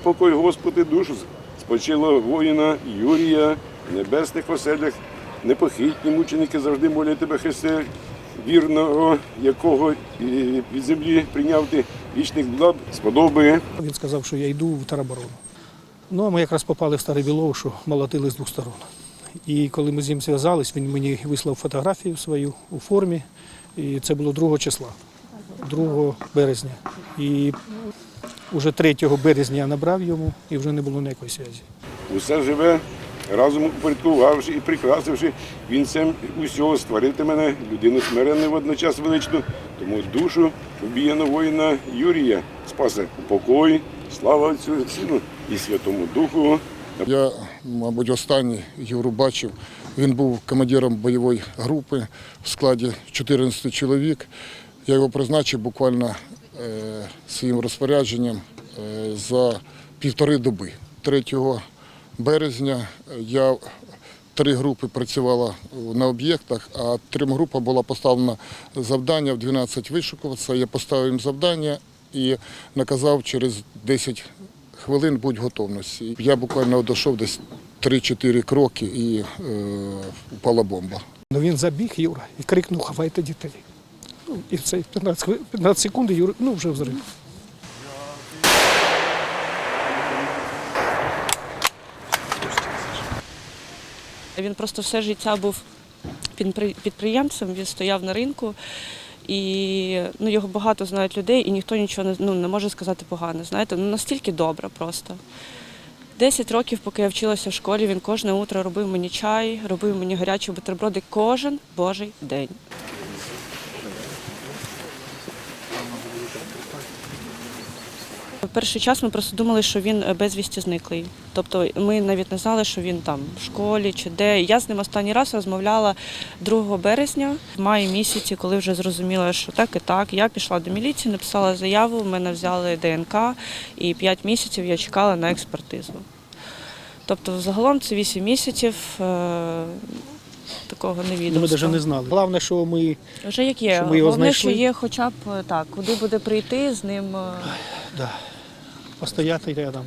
упокой, Господи, душу спочилого воїна Юрія, в небесних оселях, непохитні мученики завжди молять тебе, Христе, вірного, якого від землі прийняв ти вічних благ, сподоби. Він сказав, що я йду в тероборону. Ну, а ми якраз попали в Старий Білов, що молотили з двох сторон. І коли ми з ним зв'язались, він мені вислав фотографію свою у формі. І це було 2 числа, 2 березня. І вже 3 березня я набрав йому і вже не було ніякої зв'язку. Усе живе, разом упорядкувавши і прикрасивши вінцем усього, створити мене, людину смиренну водночас величну, тому душу обіяна воїна Юрія спасе упокой, слава Отцю і Сину і Святому Духу. Я, мабуть, останній Юру бачив. Він був командиром бойової групи в складі 14 чоловік. Я його призначив буквально своїм розпорядженням е, за півтори доби. 3 березня я три групи працювала на об'єктах, а трьом групам було поставлено завдання в 12 вишукуватися. Я поставив їм завдання і наказав через 10 хвилин будь готовності. Я буквально дійшов десь 3-4 кроки і е, упала бомба. Ну він забіг, Юра, і крикнув, ховайте дітей. Ну, і в цей 15, 15 секунд, Юра, ну вже взрив. Він просто все життя був підприємцем, він стояв на ринку. І ну, його багато знають людей, і ніхто нічого не, ну, не може сказати погано. Знаєте, ну настільки добре просто. Десять років, поки я вчилася в школі, він кожне утро робив мені чай, робив мені гарячі бутерброди кожен божий день. В перший час ми просто думали, що він е, безвісті зниклий. Тобто ми навіть не знали, що він там в школі чи де. Я з ним останній раз розмовляла 2 березня, в маї місяці, коли вже зрозуміла, що так і так. Я пішла до міліції, написала заяву, в мене взяли ДНК, і 5 місяців я чекала на експертизу. Тобто, загалом це 8 місяців. Такого Ну, ми навіть не знали. Головне, що ми Вже як є. Що ми його Головне, що є хоча б так, куди буде прийти з ним. е, да, постояти рядом.